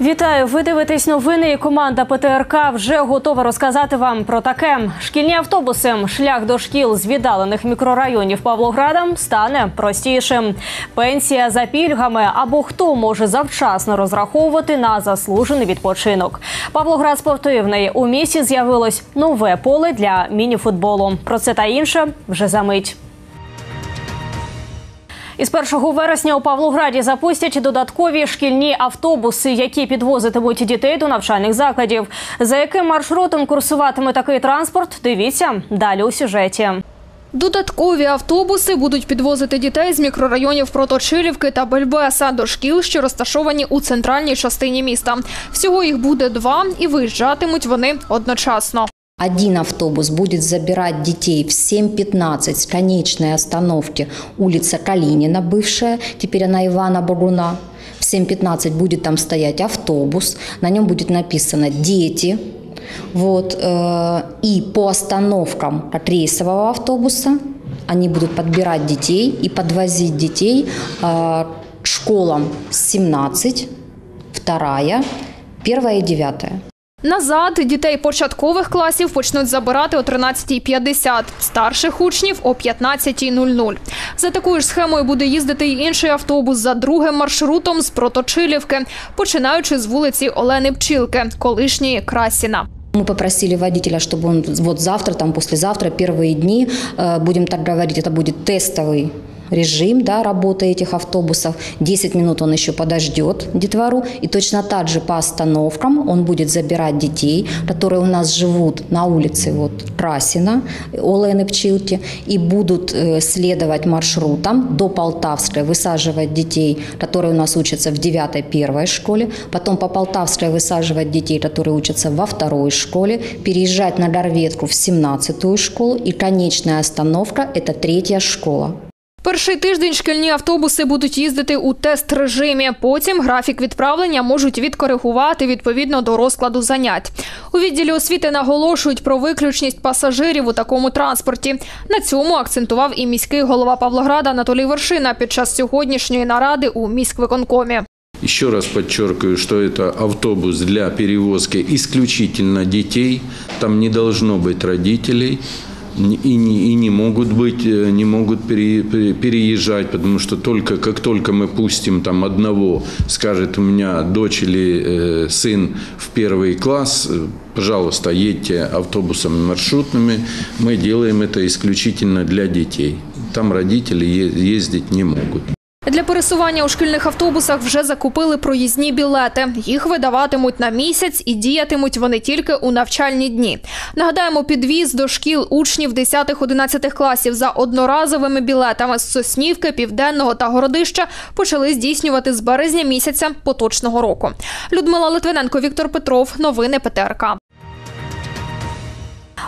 Вітаю! Ви дивитесь новини. і Команда ПТРК вже готова розказати вам про таке. Шкільні автобуси. Шлях до шкіл з віддалених мікрорайонів Павлограда стане простішим. Пенсія за пільгами або хто може завчасно розраховувати на заслужений відпочинок. Павлоград спортивний у місті з'явилось нове поле для мініфутболу. Про це та інше вже за мить. Із 1 вересня у Павлограді запустять додаткові шкільні автобуси, які підвозитимуть дітей до навчальних закладів. За яким маршрутом курсуватиме такий транспорт? Дивіться далі у сюжеті. Додаткові автобуси будуть підвозити дітей з мікрорайонів Проточилівки та Бельбеса до шкіл, що розташовані у центральній частині міста. Всього їх буде два, і виїжджатимуть вони одночасно. Один автобус будет забирать детей в 7.15 с конечной остановки улица Калинина, бывшая, теперь она Ивана Багуна. В 7.15 будет там стоять автобус, на нем будет написано «Дети». Вот, э, и по остановкам от рейсового автобуса они будут подбирать детей и подвозить детей э, к школам 17, вторая, первая и девятая. Назад дітей початкових класів почнуть забирати о 13.50, старших учнів о 15.00. За такою ж схемою буде їздити й інший автобус за другим маршрутом з Проточилівки, починаючи з вулиці Олени Пчілки, колишньої Красіна. Мы попросили водителя, чтобы он вот завтра, там послезавтра, первые дни, э, будем так говорить, это будет тестовый режим да, работы этих автобусов. 10 минут он еще подождет детвору. И точно так же по остановкам он будет забирать детей, которые у нас живут на улице вот, Красина, Олены Пчилки, и будут э, следовать маршрутам до Полтавской, высаживать детей, которые у нас учатся в 9-1 школе, потом по Полтавской высаживать детей, которые учатся во второй школе, переезжать на Дорветку в 17-ю школу, и конечная остановка – это третья школа. Перший тиждень шкільні автобуси будуть їздити у тест-режимі. Потім графік відправлення можуть відкоригувати відповідно до розкладу занять. У відділі освіти наголошують про виключність пасажирів у такому транспорті. На цьому акцентував і міський голова Павлограда Анатолій Вершина під час сьогоднішньої наради у міськвиконкомі. Еще раз подчеркиваю, что это автобус для перевозки исключительно детей. Там не должно быть родителей и не, и не могут быть, э, не могут пере, переезжать, потому что только как только мы пустим там одного, скажет у меня дочь или э, сын в первый класс, э, пожалуйста, едьте автобусами маршрутными, мы делаем это исключительно для детей. Там родители ездить не могут. Для пересування у шкільних автобусах вже закупили проїзні білети. Їх видаватимуть на місяць і діятимуть вони тільки у навчальні дні. Нагадаємо, підвіз до шкіл учнів 10-11 класів за одноразовими білетами з Соснівки, Південного та Городища почали здійснювати з березня місяця поточного року. Людмила Литвиненко, Віктор Петров, новини ПТРК.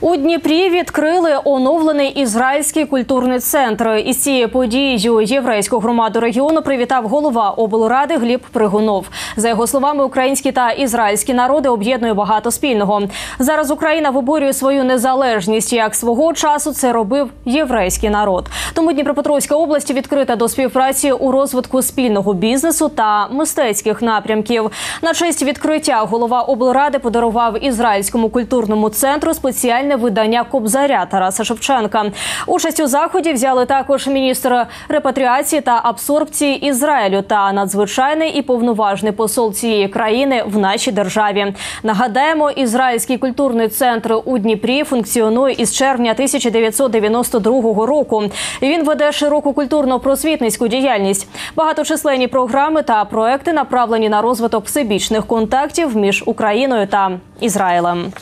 У Дніпрі відкрили оновлений ізраїльський культурний центр. Із цією подією єврейську громаду регіону привітав голова облради Гліб Пригунов. За його словами, українські та ізраїльські народи об'єднує багато спільного. Зараз Україна виборює свою незалежність. Як свого часу це робив єврейський народ. Тому Дніпропетровська область відкрита до співпраці у розвитку спільного бізнесу та мистецьких напрямків. На честь відкриття голова облради подарував ізраїльському культурному центру спеціальні спеціальне видання Кобзаря Тараса Шевченка. Участь у заході взяли також міністр репатріації та абсорбції Ізраїлю та надзвичайний і повноважний посол цієї країни в нашій державі. Нагадаємо, ізраїльський культурний центр у Дніпрі функціонує із червня 1992 року. Він веде широку культурно-просвітницьку діяльність. Багаточисленні програми та проекти направлені на розвиток всебічних контактів між Україною та Ізраїлем.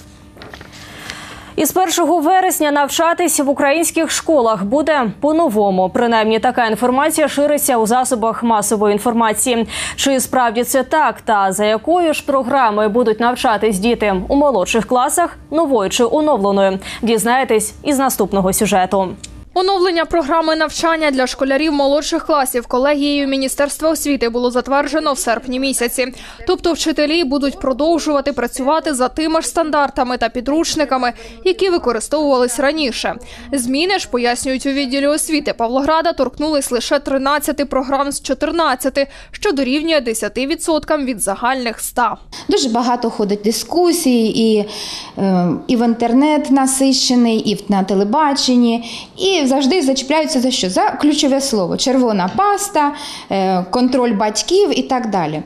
Із 1 вересня навчатись в українських школах буде по-новому. Принаймні, така інформація шириться у засобах масової інформації. Чи справді це так? Та за якою ж програмою будуть навчатись діти у молодших класах новою чи оновленою? Дізнаєтесь із наступного сюжету. Оновлення програми навчання для школярів молодших класів колегією Міністерства освіти було затверджено в серпні місяці. Тобто вчителі будуть продовжувати працювати за тими ж стандартами та підручниками, які використовувались раніше. Зміни ж пояснюють у відділі освіти Павлограда торкнулись лише 13 програм з 14, що дорівнює 10% від загальних 100. Дуже багато ходить дискусій, і, е, і в інтернет насищений, і на телебаченні, і завжди зачіпляються за що? За ключове слово: червона паста, е, контроль батьків і так далі.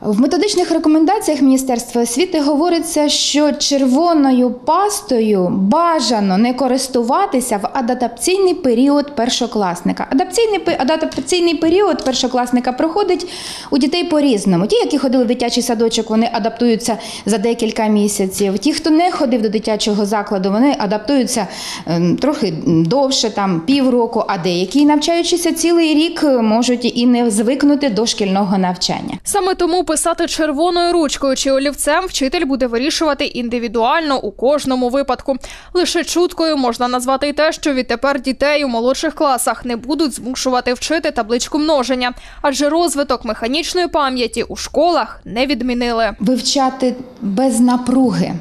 В методичних рекомендаціях Міністерства освіти говориться, що червоною пастою бажано не користуватися в адаптаційний період першокласника. Адаптаційний, адаптаційний період першокласника проходить у дітей по-різному. Ті, які ходили в дитячий садочок, вони адаптуються за декілька місяців. Ті, хто не ходив до дитячого закладу, вони адаптуються ем, трохи довше, там півроку, а деякі, навчаючися цілий рік, можуть і не звикнути до шкільного навчання. Саме тому писати червоною ручкою чи олівцем вчитель буде вирішувати індивідуально у кожному випадку. Лише чуткою можна назвати й те, що відтепер дітей у молодших класах не будуть змушувати вчити табличку множення, адже розвиток механічної пам'яті у школах не відмінили. вивчати без напруги,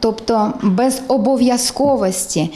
тобто без обов'язковості.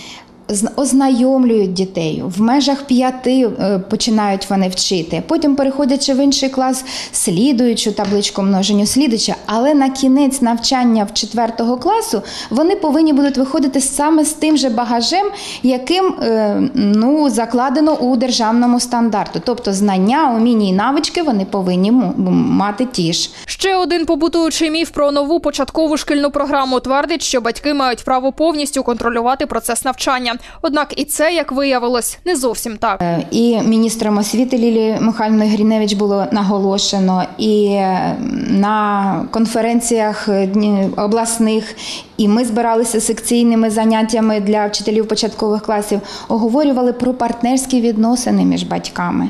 Ознайомлюють дітей в межах п'яти е, починають вони вчити. Потім переходячи в інший клас, слідуючу табличку множенню, слідуюча. Але на кінець навчання в четвертого класу вони повинні будуть виходити саме з тим же багажем, яким е, ну, закладено у державному стандарту. Тобто знання, уміння і навички вони повинні мати ті ж. Ще один побутуючий міф про нову початкову шкільну програму твердить, що батьки мають право повністю контролювати процес навчання. Однак і це, як виявилось, не зовсім так. Е, І міністром освіти Лілією Михайловною Гріневич було наголошено, і е, на конференціях е, обласних, і ми збиралися секційними заняттями для вчителів початкових класів, оговорювали про партнерські відносини між батьками.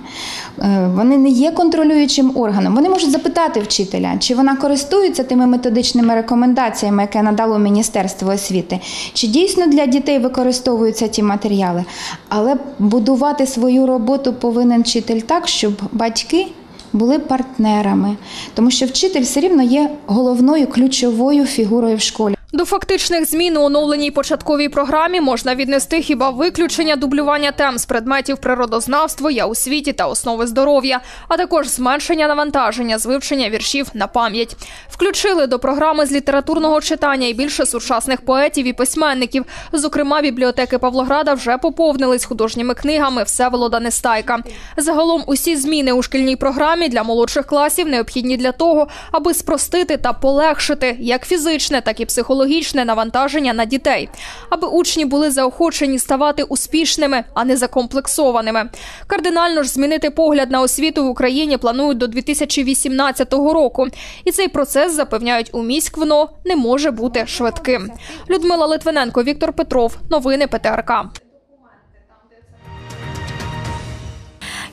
Вони не є контролюючим органом. Вони можуть запитати вчителя, чи вона користується тими методичними рекомендаціями, яке надало Міністерство освіти, чи дійсно для дітей використовуються ті матеріали. Але будувати свою роботу повинен вчитель так, щоб батьки були партнерами, тому що вчитель все рівно є головною ключовою фігурою в школі. До фактичних змін у оновленій початковій програмі можна віднести хіба виключення дублювання тем з предметів природознавства, я у світі та основи здоров'я, а також зменшення навантаження з вивчення віршів на пам'ять. Включили до програми з літературного читання і більше сучасних поетів і письменників. Зокрема, бібліотеки Павлограда вже поповнились художніми книгами Всеволода Нестайка. Загалом усі зміни у шкільній програмі для молодших класів необхідні для того, аби спростити та полегшити як фізичне, так і психологічне навантаження на дітей, аби учні були заохочені ставати успішними, а не закомплексованими. Кардинально ж змінити погляд на освіту в Україні планують до 2018 року. І цей процес запевняють у міськвно не може бути швидким. Людмила Литвиненко, Віктор Петров. Новини ПТРК.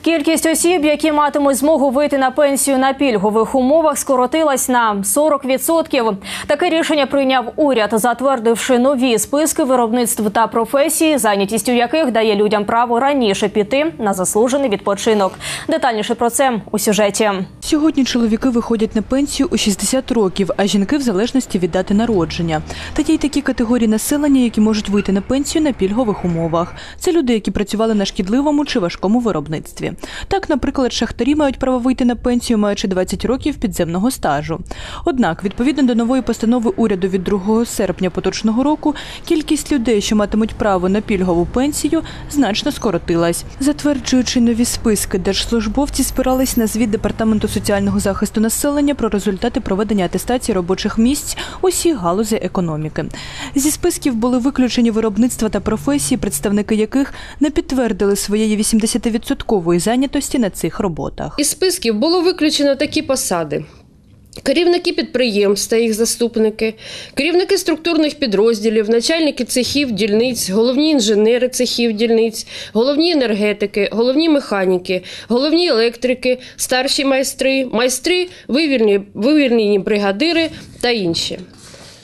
Кількість осіб, які матимуть змогу вийти на пенсію на пільгових умовах, скоротилась на 40%. Таке рішення прийняв уряд, затвердивши нові списки виробництв та професій, зайнятість у яких дає людям право раніше піти на заслужений відпочинок. Детальніше про це у сюжеті. Сьогодні чоловіки виходять на пенсію у 60 років, а жінки в залежності від дати народження. Та є й такі категорії населення, які можуть вийти на пенсію на пільгових умовах. Це люди, які працювали на шкідливому чи важкому виробництві. Так, наприклад, шахтарі мають право вийти на пенсію, маючи 20 років підземного стажу. Однак, відповідно до нової постанови уряду від 2 серпня поточного року, кількість людей, що матимуть право на пільгову пенсію, значно скоротилась. Затверджуючи нові списки, держслужбовці спирались на звіт департаменту соціального захисту населення про результати проведення атестації робочих місць усіх галузей економіки. Зі списків були виключені виробництва та професії, представники яких не підтвердили своєї 80-відсоткової зайнятості на цих роботах. Із списків було виключено такі посади. Керівники підприємств та їх заступники, керівники структурних підрозділів, начальники цехів, дільниць, головні інженери цехів дільниць, головні енергетики, головні механіки, головні електрики, старші майстри, майстри, вивільні, вивільнені бригадири та інші.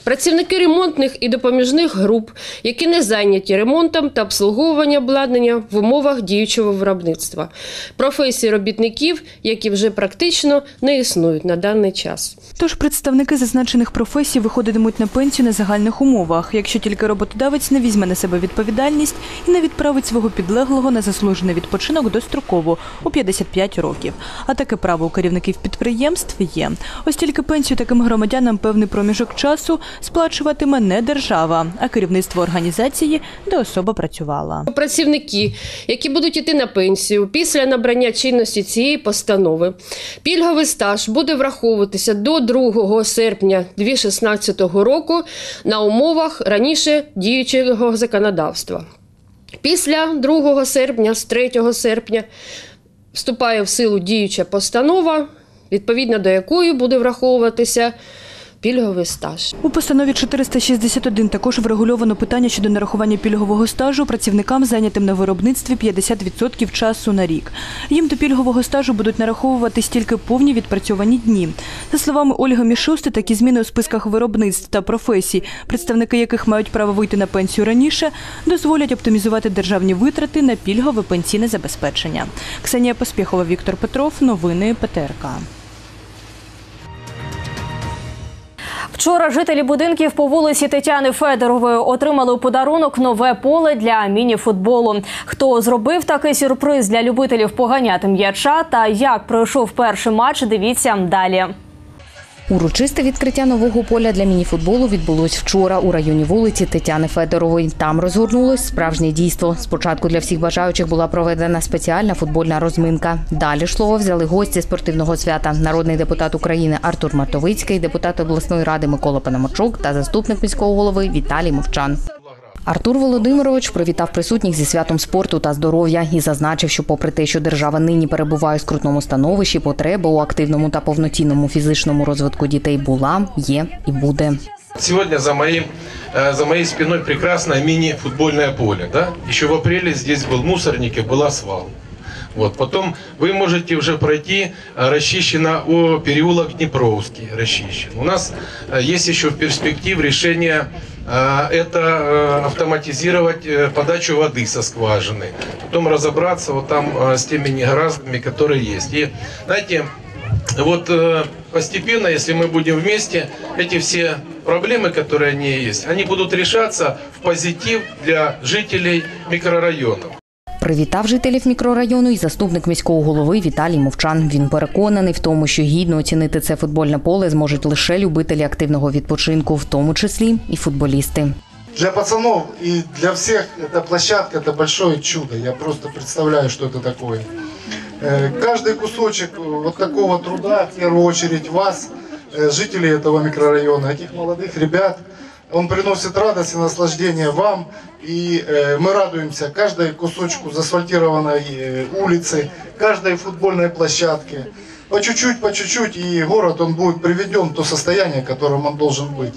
Працівники ремонтних і допоміжних груп, які не зайняті ремонтом та обслуговуванням обладнання в умовах діючого виробництва, професії робітників, які вже практично не існують на даний час. Тож представники зазначених професій виходитимуть на пенсію на загальних умовах, якщо тільки роботодавець не візьме на себе відповідальність і не відправить свого підлеглого на заслужений відпочинок достроково у 55 років. А таке право у керівників підприємств є. Ось тільки пенсію таким громадянам певний проміжок часу сплачуватиме не держава, а керівництво організації, де особа працювала. Працівники, які будуть йти на пенсію після набрання чинності цієї постанови, пільговий стаж буде враховуватися до 2 серпня 2016 року на умовах раніше діючого законодавства. Після 2 серпня, з 3 серпня, вступає в силу діюча постанова, відповідно до якої буде враховуватися пільговий стаж. У постанові 461 також врегульовано питання щодо нарахування пільгового стажу працівникам, зайнятим на виробництві 50% часу на рік. Їм до пільгового стажу будуть нараховуватись тільки повні відпрацьовані дні. За словами Ольги Мішусти, такі зміни у списках виробництв та професій, представники яких мають право вийти на пенсію раніше, дозволять оптимізувати державні витрати на пільгове пенсійне забезпечення. Ксенія Поспєхова, Віктор Петров. Новини ПТРК. Вчора жителі будинків по вулиці Тетяни Федорової отримали у подарунок нове поле для міні-футболу. Хто зробив такий сюрприз для любителів поганяти м'яча та як пройшов перший матч, дивіться далі. Урочисте відкриття нового поля для мініфутболу відбулось вчора у районі вулиці Тетяни Федорової. Там розгорнулось справжнє дійство. Спочатку для всіх бажаючих була проведена спеціальна футбольна розминка. Далі слово взяли гості спортивного свята. Народний депутат України Артур Мартовицький, депутат обласної ради Микола Панамочук та заступник міського голови Віталій Мовчан. Артур Володимирович привітав присутніх зі святом спорту та здоров'я і зазначив, що, попри те, що держава нині перебуває в скрутному становищі, потреба у активному та повноцінному фізичному розвитку дітей була, є і буде. Сегодня за, моим, э, за моей спиной прекрасное мини-футбольное поле. Да? Еще в апреле здесь был мусорник и была свал. Вот. Потом вы можете уже пройти, э, расчищено о, переулок Днепровский, расчищен. У нас э, есть еще в перспективе решение э, это автоматизировать подачу воды со скважины. Потом разобраться вот там с теми негараздами, которые есть. И знаете, вот постепенно, если мы будем вместе, эти все проблемы, которые они есть, они будут решаться в позитив для жителей микрорайонов. Привітав жителів мікрорайону і заступник міського голови Віталій Мовчан. Він переконаний в тому, що гідно оцінити це футбольне поле зможуть лише любителі активного відпочинку, в тому числі і футболісти. Для пацанов и для всех эта площадка это большое чудо. Я просто представляю, что это такое. Э, Каждый кусочек э, вот такого труда, в первую очередь вас, э, жителей этого микрорайона, этих молодых ребят, он приносит радость и наслаждение вам. И э, мы радуемся каждой кусочку заасфальтированной э, улицы, каждой футбольной площадке. По чуть-чуть, по чуть-чуть, и город он будет приведен в то состояние, в котором он должен быть.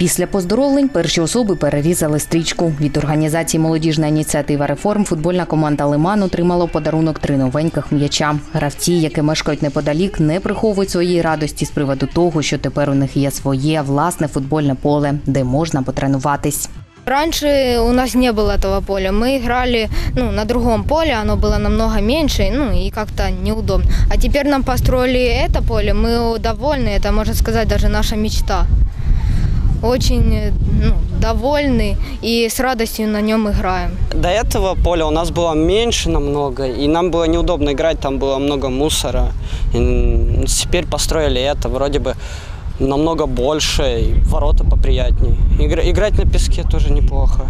Після поздоровлень перші особи перерізали стрічку. Від організації Молодіжна ініціатива реформ футбольна команда Лиман отримала в подарунок три новеньких м'яча. Гравці, які мешкають неподалік, не приховують своєї радості з приводу того, що тепер у них є своє власне футбольне поле, де можна потренуватись. Раньше у нас не было этого поля. Мы играли ну, на другом поле, оно было намного меньше, ну и как-то неудобно. А теперь нам построили это поле, мы довольны, это, можно сказать, даже наша мечта. Очень э, ну, довольны и с радостью на нем играем. До этого поля у нас было меньше намного, и нам было неудобно играть, там было много мусора. И теперь построили это, вроде бы намного больше, и ворота поприятнее. Игра- играть на песке тоже неплохо.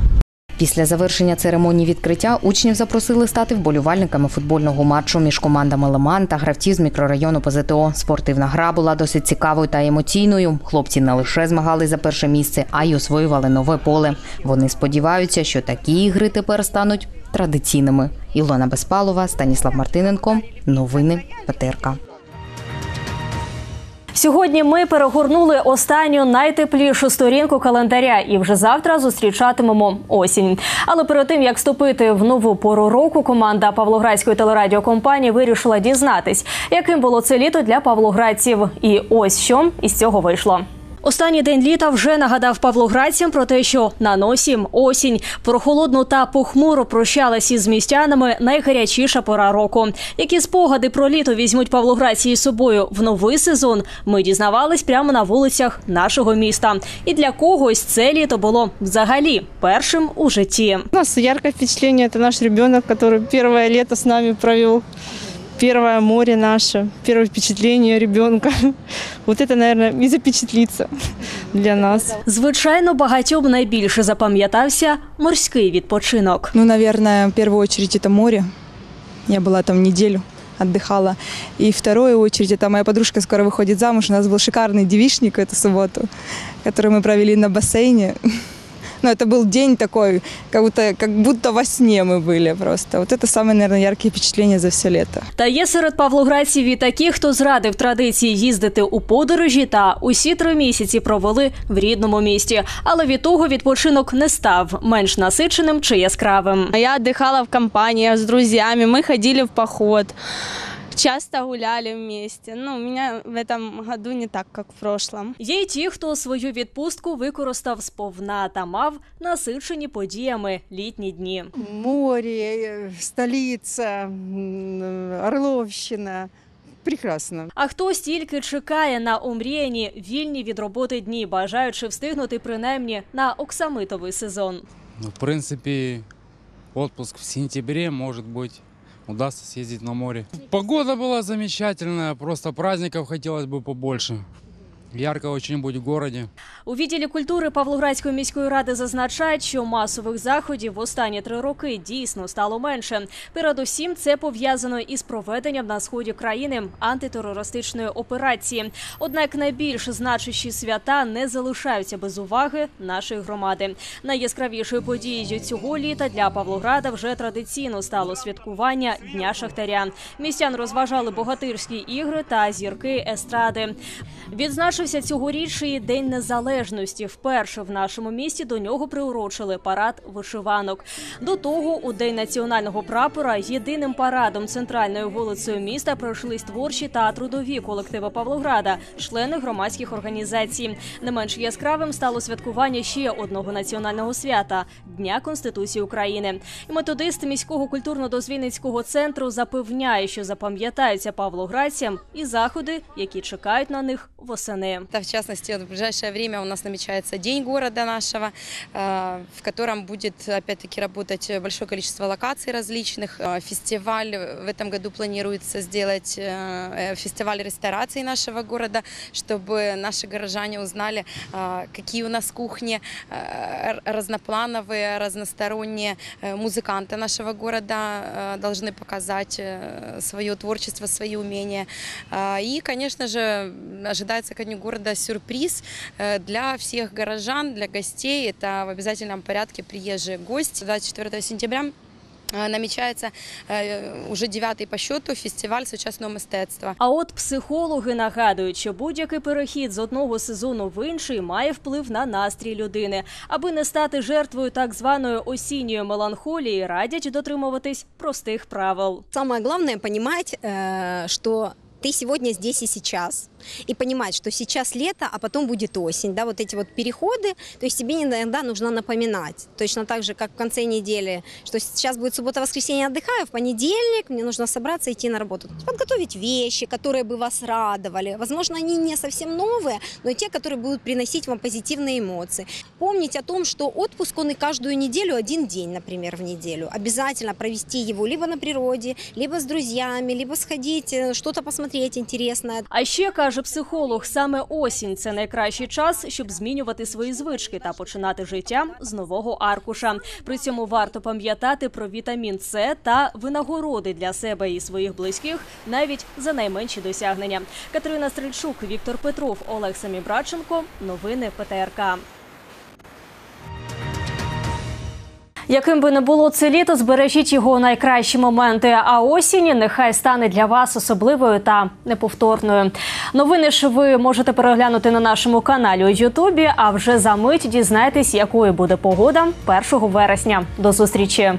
Після завершення церемонії відкриття учнів запросили стати вболівальниками футбольного матчу між командами Лиман та гравців з мікрорайону ПЗТО. Спортивна гра була досить цікавою та емоційною. Хлопці не лише змагались за перше місце, а й освоювали нове поле. Вони сподіваються, що такі ігри тепер стануть традиційними. Ілона Безпалова, Станіслав Мартиненко. Новини ПТРК. Сьогодні ми перегорнули останню найтеплішу сторінку календаря і вже завтра зустрічатимемо осінь. Але перед тим як вступити в нову пору року, команда Павлоградської телерадіокомпанії вирішила дізнатись, яким було це літо для павлоградців. І ось що із цього вийшло. Останній день літа вже нагадав павлоградцям про те, що на носі осінь. Про холодну та похмуро прощалась із містянами найгарячіша пора року. Які спогади про літо візьмуть павлоградці із собою в новий сезон? Ми дізнавались прямо на вулицях нашого міста. І для когось це літо було взагалі першим у житті. У нас яркое впечатление. Это наш ребенок, который первое лето с нами провел Первое море наше, первое впечатление ребенка. Вот это, наверное, и запечатлится для нас. Звичайно, багатьом найбільше запам'ятався морський відпочинок. Ну, наверное, в первую очередь это море. Я была там неделю, отдыхала. И в вторую очередь, это моя подружка скоро выходит замуж. У нас был шикарный девичник эту субботу, который мы провели на бассейне. Ну, это был день такой, как будто, как будто во сне мы были просто. Вот это самые, наверное, яркие впечатления за все лето. Та є серед павлоградців і такі, хто зрадив традиції їздити у подорожі та усі три місяці провели в рідному місті. Але від того відпочинок не став менш насиченим чи яскравим. Я отдыхала в компании с друзьями, мы ходили в поход, часто гуляли вместе. Ну, у меня в этом году не так, как в прошлом. Є й ті, хто свою відпустку використав сповна та мав насичені подіями літні дні. Море, столица, м, Орловщина. Прекрасно. А хтось тільки чекає на омріяні вільні від роботи дні, бажаючи встигнути принаймні на оксамитовий сезон. Ну, в принципе, отпуск в сентябре, может быть, удастся съездить на море. Погода была замечательная, просто праздников хотелось бы побольше. Ярко очень быть в городе. У відділі культури Павлоградської міської ради зазначають, що масових заходів в останні три роки дійсно стало менше. Передусім, це пов'язано із проведенням на сході країни антитерористичної операції. Однак найбільш значущі свята не залишаються без уваги нашої громади. Найяскравішою подією цього літа для Павлограда вже традиційно стало святкування Дня Шахтаря. Містян розважали богатирські ігри та зірки естради. Відзначився цьогоріч і День Незалежності. Вперше в нашому місті до нього приурочили парад вишиванок. До того, у день національного прапора єдиним парадом центральною вулицею міста пройшлись творчі та трудові колективи Павлограда, члени громадських організацій. Не менш яскравим стало святкування ще одного національного свята Дня Конституції України. І методист міського культурно-дозвільницького центру запевняє, що запам'ятаються павлоградцям і заходи, які чекають на них восени. Это, в частности, в ближайшее время у нас намечается День города нашего, э, в котором будет, опять-таки, работать большое количество локаций различных. Э, Фестиваль в этом году планируется сделать э, фестиваль ресторации нашего города, чтобы наши горожане узнали, какие у нас кухни разноплановые, разносторонние. Музыканты нашего города должны показать свое творчество, свои умения. И, конечно же, ожидается ко дню города сюрприз э, для всех горожан, для гостей. Это в обязательном порядке приезжие гости. 24 сентября э, намечается э, уже девятый по счету фестиваль сучасного мистецтва. А от психологи нагадують, що будь-який перехід з одного сезону в інший має вплив на настрій людини. Аби не стати жертвою так званої осінньої меланхолії, радять дотримуватись простих правил. Самое главное понимать, э, что ты сегодня здесь и сейчас. И понимать, что сейчас лето, а потом будет осень. Да, вот эти вот переходы, то есть тебе иногда нужно напоминать. Точно так же, как в конце недели, что сейчас будет суббота-воскресенье отдыхаю, в понедельник мне нужно собраться и идти на работу. Подготовить вещи, которые бы вас радовали. Возможно, они не совсем новые, но те, которые будут приносить вам позитивные эмоции. Помнить о том, что отпуск, он и каждую неделю один день, например, в неделю. Обязательно провести его либо на природе, либо с друзьями, либо сходить, э, что-то посмотреть интересное. А ще каже психолог, саме осінь це найкращий час, щоб змінювати свої звички та починати життя з нового аркуша. При цьому варто пам'ятати про вітамін С та винагороди для себе і своїх близьких навіть за найменші досягнення. Катерина Стрельчук, Віктор Петров, Олег Самібраченко. Новини ПТРК. Яким би не було це літо, збережіть його найкращі моменти. А осінь нехай стане для вас особливою та неповторною. Новини ж ви можете переглянути на нашому каналі у Ютубі. А вже за мить дізнайтесь, якою буде погода 1 вересня. До зустрічі.